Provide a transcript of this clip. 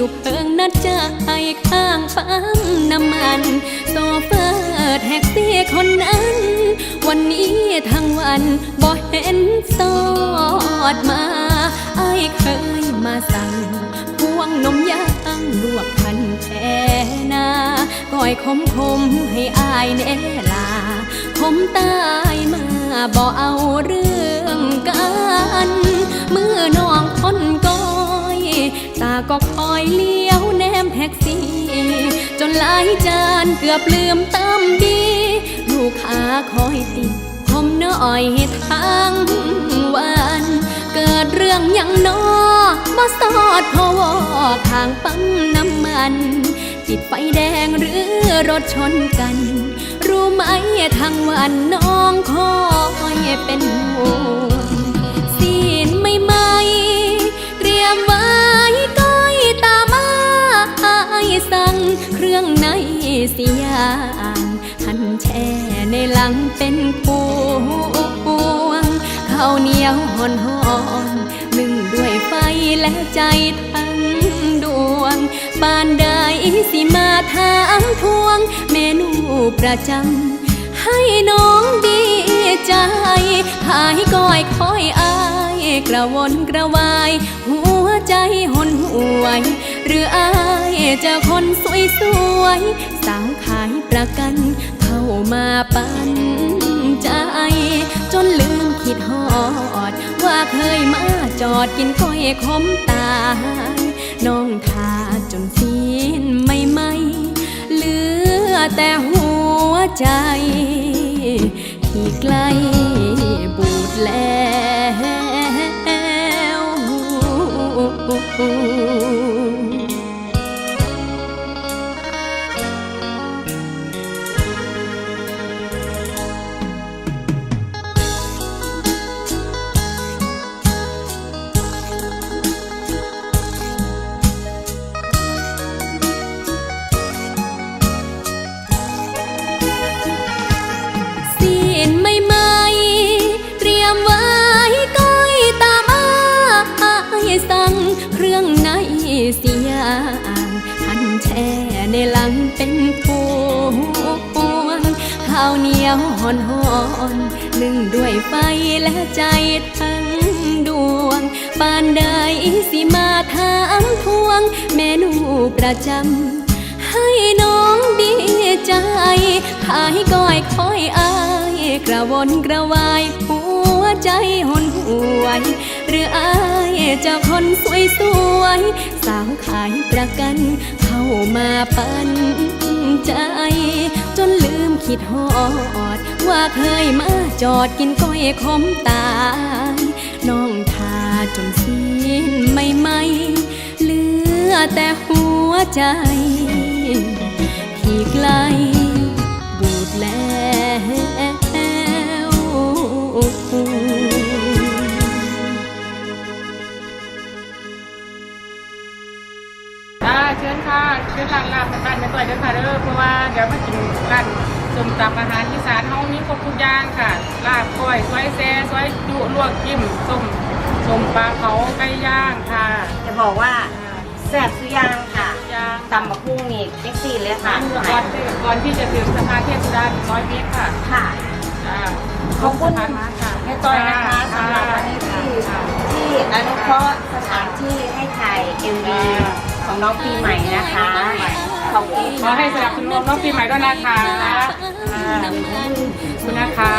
อยู่เพิงนัดใจข้างปั๊มน้ำมันโซเฟอร์แท็กซี่คนนั้น วันนี้ทั้งวันบ่เห็นสอดมาไอายเคยมาสั่งพวงนมย่างลวกทันแท่นาก้อยคมคมให้อายแน่ลาคมตายมาบ่เอาเรื่องกันมือ ก็คอยเลี้ยวแนมแท็กซี่ จนหลายจานเกือบลืมตามดี ลูกค้าคอยติดคมน้อยทั้งวัน เกิดเรื่องอย่างนอมาสอดพอวอข้างปั๊มน้ำมัน ติดไฟแดงหรือรถชนกัน รู้ไหมทั้งวันน้องคอย องในสียางหันแช่ในหลังเป็นพวงข้าวเหนียวหอนหอนๆนึ่งด้วยไฟและใจทั้งดวงบ้านใดสิมาถามทวง เมนูประจำให้น้องดีใจหายก้อยคอยอายกระวนกระวาย หัวใจหนหวย หรืออา เจะคนสวยสวยๆสาวขายประกัน เข้ามาปันใจ จนลืมคิดฮอด ว่าเคยมาจอดกินก้อยขมตายน้องทาจนสิ้นไม่ไหมเหลือแต่หัวใจ ที่ใกล้บูดแล้ว แช่ในหลังเป็นพวงข้าวเหนียวหอนหอนนึ่งด้วยไฟและใจทั้งดวง ปานใดสิมาถามทวง เมนูประจำให้น้องดีใจ ขายก้อยคอยอาย กระวนกระวายหัวใจหนหวย หรืออายเจะคนสวยสวย ๆสาวขายประกัน เข้ามาปันใจ จนลืมคิดฮอด ว่าเคยมาจอดกินก้อยขมตายน้องทาจนสิ้นไม่ไหมเหลือแต่หัวใจ ที่ไกล ร้านลาบบ้านแม่ต่อยเด้อค่ะเด้อเพราะว่าเดี๋ยวมากินร้านส้มตำอาหารอีสานเฮามีครบทุกอย่างค่ะ ลาบก้อยซอยแซ่ซอยจุลวกจิ้มส้มส้มปลาเผาไก่ย่างค่ะ จะบอกว่าแซ่บสุดยางค่ะย่างตำบักหุ่งนี่เซ็กซี่เลยค่ะก่อนที่ก่อนที่จะถึงสะพานเทพสุดาร้อยเมตรค่ะ ค่ะอ่าขอบคุณสะพานม้าค่ะแม่ต้อยนะคะสำหรับวันนี้ที่ที่อนุเคราะห์สถานที่ให้ถ่ายเอ็มวีของน้องปีใหม่นะคะ ขอบคุณขอให้สนับสนุนน้องปีใหม่ด้วยนะคะอ่าขอบคุณนะคะ